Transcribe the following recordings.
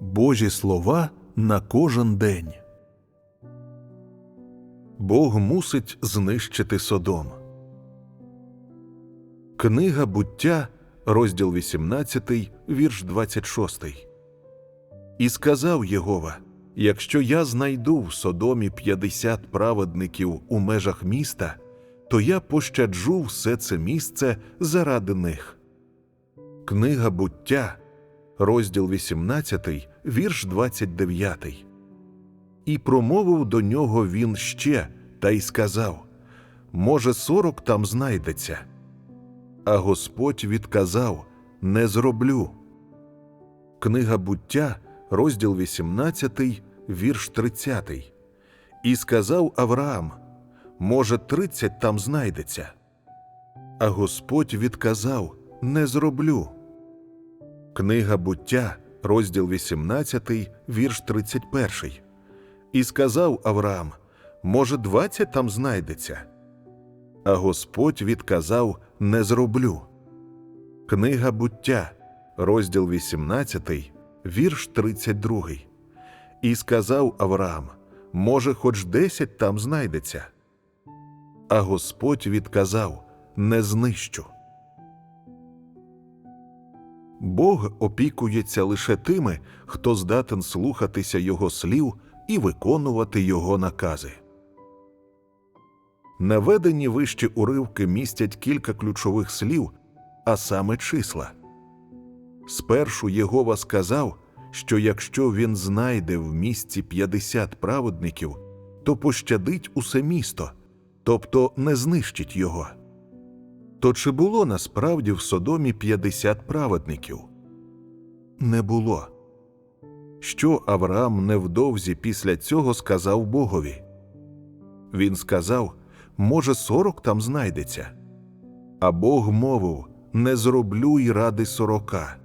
Божі слова на кожен день. Бог мусить знищити Содом. Книга буття, розділ 18, вірш 26. І сказав Єгова: Якщо я знайду в Содомі 50 праведників у межах міста, то я пощаджу все це місце заради них. Книга буття, розділ 18, вірш 29. І промовив до нього він ще та й сказав: Може, сорок там знайдеться. А Господь відказав: Не зроблю. Книга буття, розділ 18, вірш 30. І сказав Авраам: Може, тридцять там знайдеться. А Господь відказав: Не зроблю. Книга буття, розділ 18, вірш 31. І сказав Авраам: Може, двадцять там знайдеться. А Господь відказав: Не зроблю. Книга буття, розділ 18, вірш 32. І сказав Авраам: Може, хоч десять там знайдеться. А Господь відказав: Не знищу. Бог опікується лише тими, хто здатен слухатися Його слів і виконувати Його накази. Наведені вищі уривки містять кілька ключових слів, а саме числа. Спершу Єгова сказав, що якщо він знайде в місті 50 праведників, то пощадить усе місто, тобто не знищить його. То чи було насправді в Содомі 50 праведників? Не було. Що Авраам невдовзі після цього сказав Богові? Він сказав, може, сорок там знайдеться. А Бог мовив: Не зроблю й ради сорока.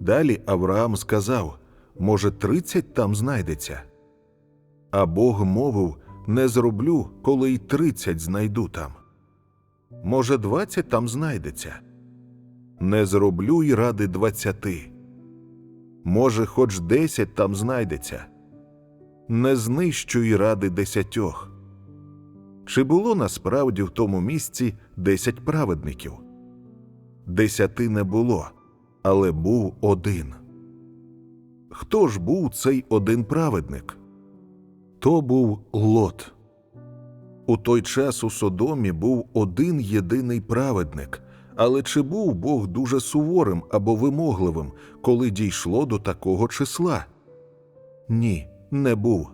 Далі Авраам сказав, може, тридцять там знайдеться. А Бог мовив: Не зроблю, коли й тридцять знайду там. Може, двадцять там знайдеться. Не зроблю й ради двадцяти. Може, хоч десять там знайдеться. Не знищу й ради десятьох. Чи було насправді в тому місці десять праведників? Десяти не було, але був один. Хто ж був цей один праведник? То був Лот. У той час у Содомі був один єдиний праведник, але чи був Бог дуже суворим або вимогливим, коли дійшло до такого числа? Ні, не був.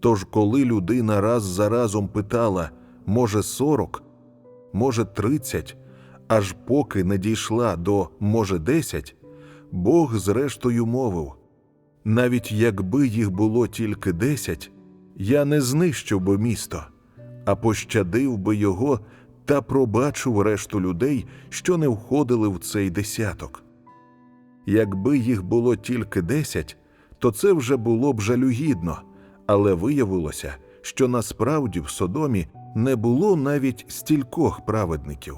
Тож, коли людина раз за разом питала, може, сорок, може, тридцять, аж поки не дійшла до може десять, Бог зрештою мовив навіть якби їх було тільки десять, я не знищив би місто, а пощадив би його та пробачив решту людей, що не входили в цей десяток. Якби їх було тільки десять, то це вже було б жалюгідно, але виявилося, що насправді в Содомі не було навіть стількох праведників.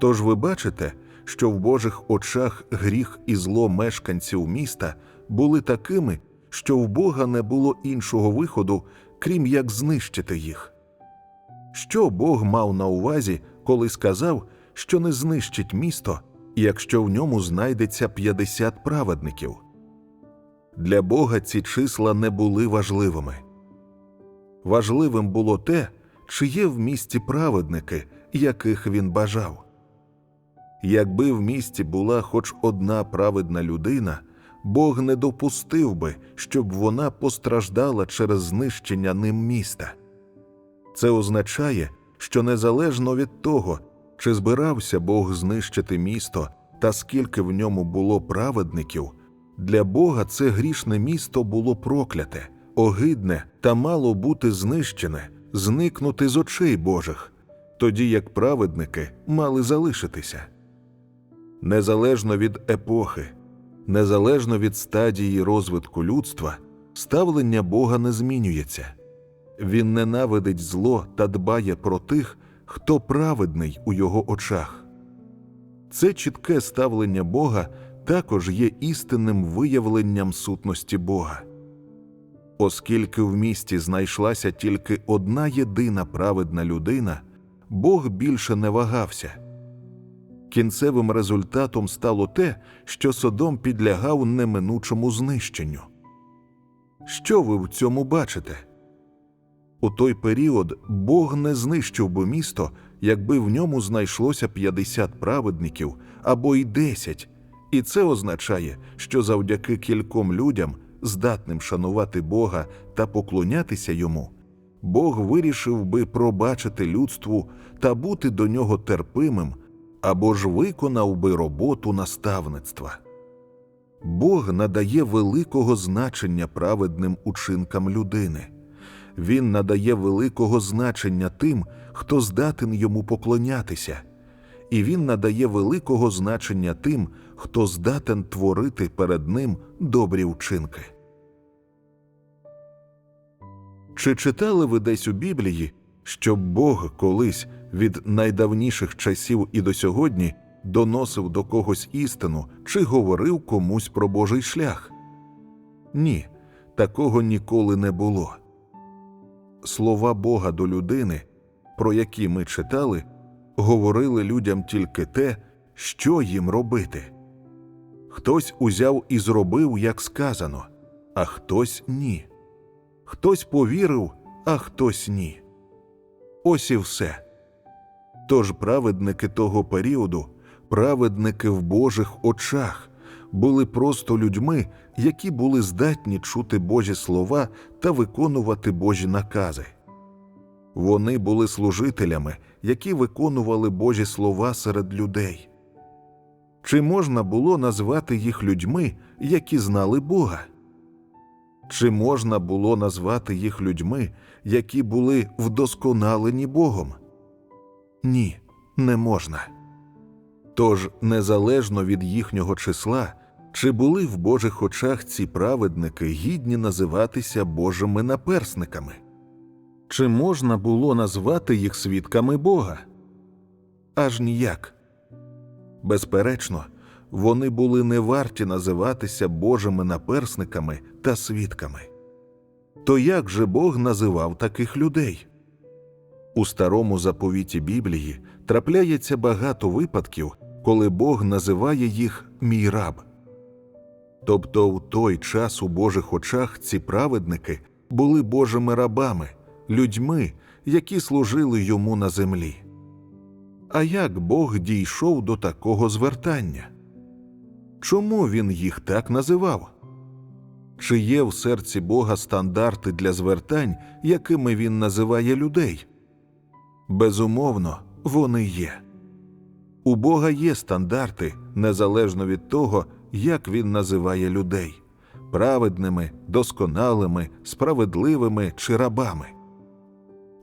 Тож ви бачите, що в Божих очах гріх і зло мешканців міста були такими, що в Бога не було іншого виходу, крім як знищити їх. Що Бог мав на увазі, коли сказав, що не знищить місто, якщо в ньому знайдеться 50 праведників? Для Бога ці числа не були важливими. Важливим було те, чи є в місті праведники, яких він бажав. Якби в місті була хоч одна праведна людина, Бог не допустив би, щоб вона постраждала через знищення ним міста. Це означає, що незалежно від того, чи збирався Бог знищити місто та скільки в ньому було праведників, для Бога це грішне місто було прокляте, огидне та мало бути знищене, зникнути з очей Божих, тоді як праведники мали залишитися. Незалежно від епохи, незалежно від стадії розвитку людства, ставлення Бога не змінюється. Він ненавидить зло та дбає про тих, хто праведний у його очах. Це чітке ставлення Бога також є істинним виявленням сутності Бога. Оскільки в місті знайшлася тільки одна єдина праведна людина, Бог більше не вагався. Кінцевим результатом стало те, що Содом підлягав неминучому знищенню. Що ви в цьому бачите? У той період Бог не знищив би місто, якби в ньому знайшлося 50 праведників або й 10, і це означає, що завдяки кільком людям, здатним шанувати Бога та поклонятися йому, Бог вирішив би пробачити людству та бути до нього терпимим, або ж виконав би роботу наставництва. Бог надає великого значення праведним учинкам людини. Він надає великого значення тим, хто здатен йому поклонятися, і він надає великого значення тим, хто здатен творити перед ним добрі вчинки. Чи читали ви десь у Біблії, що Бог колись від найдавніших часів і до сьогодні доносив до когось істину чи говорив комусь про Божий шлях? Ні, такого ніколи не було. Слова Бога до людини, про які ми читали, говорили людям тільки те, що їм робити. Хтось узяв і зробив, як сказано, а хтось ні. Хтось повірив, а хтось ні. Ось і все. Тож праведники того періоду, праведники в Божих очах, були просто людьми, які були здатні чути Божі слова та виконувати Божі накази. Вони були служителями, які виконували Божі слова серед людей. Чи можна було назвати їх людьми, які знали Бога? Чи можна було назвати їх людьми, які були вдосконалені Богом? Ні, не можна. Тож, незалежно від їхнього числа, чи були в Божих очах ці праведники гідні називатися Божими наперсниками? Чи можна було назвати їх свідками Бога? Аж ніяк. Безперечно, вони були не варті називатися Божими наперсниками та свідками. То як же Бог називав таких людей? У старому заповіті Біблії трапляється багато випадків, коли Бог називає їх мій раб. Тобто в той час у Божих очах ці праведники були Божими рабами, людьми, які служили йому на землі. А як Бог дійшов до такого звертання? Чому він їх так називав? Чи є в серці Бога стандарти для звертань, якими він називає людей? Безумовно, вони є. У Бога є стандарти незалежно від того, як він називає людей праведними, досконалими, справедливими чи рабами.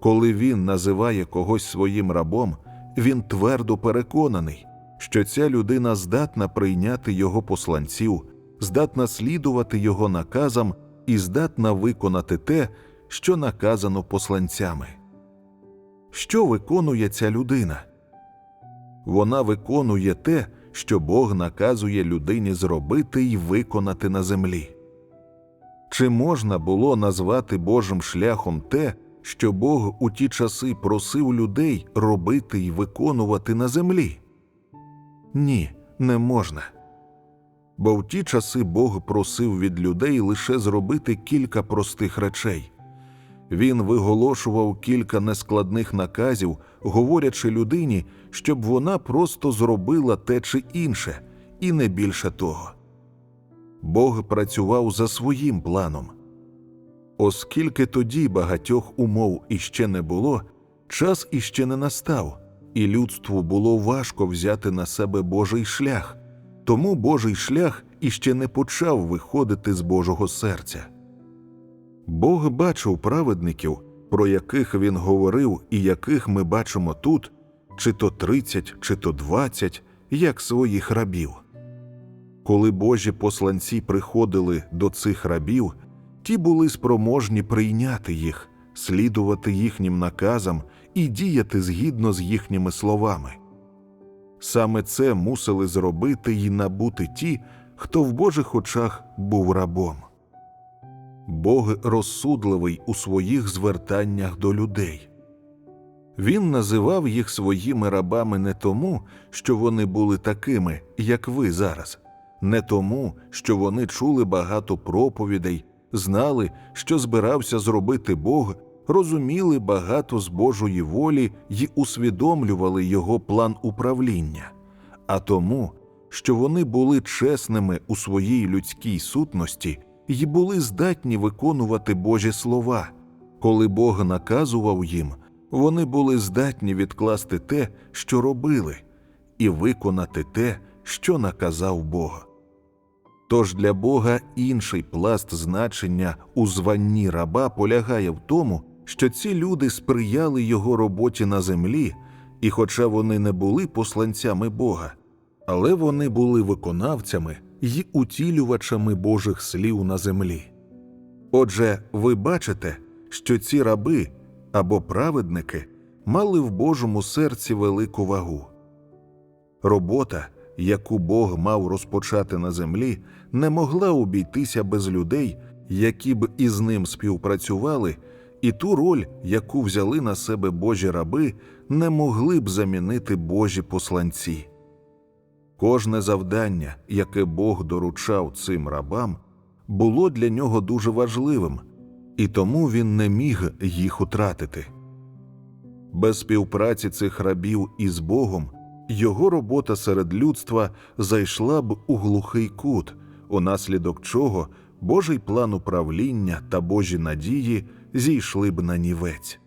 Коли він називає когось своїм рабом, він твердо переконаний, що ця людина здатна прийняти його посланців, здатна слідувати його наказам і здатна виконати те, що наказано посланцями. Що виконує ця людина? Вона виконує те, що Бог наказує людині зробити і виконати на землі. Чи можна було назвати Божим шляхом те, що Бог у ті часи просив людей робити і виконувати на землі? Ні, не можна. Бо в ті часи Бог просив від людей лише зробити кілька простих речей. Він виголошував кілька нескладних наказів, говорячи людині, щоб вона просто зробила те чи інше, і не більше того. Бог працював за своїм планом. Оскільки тоді багатьох умов іще не було, час іще не настав, і людству було важко взяти на себе Божий шлях, тому Божий шлях іще не почав виходити з Божого серця. Бог бачив праведників, про яких він говорив і яких ми бачимо тут, чи то тридцять, чи то двадцять, як своїх рабів. Коли Божі посланці приходили до цих рабів, ті були спроможні прийняти їх, слідувати їхнім наказам і діяти згідно з їхніми словами. Саме це мусили зробити й набути ті, хто в Божих очах був рабом. Бог розсудливий у своїх звертаннях до людей. Він називав їх своїми рабами не тому, що вони були такими, як ви зараз, не тому, що вони чули багато проповідей, знали, що збирався зробити Бог, розуміли багато з Божої волі й усвідомлювали його план управління, а тому, що вони були чесними у своїй людській сутності й були здатні виконувати Божі слова. Коли Бог наказував їм, вони були здатні відкласти те, що робили, і виконати те, що наказав Бог. Тож для Бога інший пласт значення у званні раба полягає в тому, що ці люди сприяли його роботі на землі, і хоча вони не були посланцями Бога, але вони були виконавцями й утілювачами Божих слів на землі. Отже, ви бачите, що ці раби або праведники мали в Божому серці велику вагу. Робота, яку Бог мав розпочати на землі, не могла обійтися без людей, які б із ним співпрацювали, і ту роль, яку взяли на себе Божі раби, не могли б замінити Божі посланці. Кожне завдання, яке Бог доручав цим рабам, було для нього дуже важливим, і тому він не міг їх утратити. Без співпраці цих рабів із Богом його робота серед людства зайшла б у глухий кут, унаслідок чого Божий план управління та Божі надії зійшли б на нівець.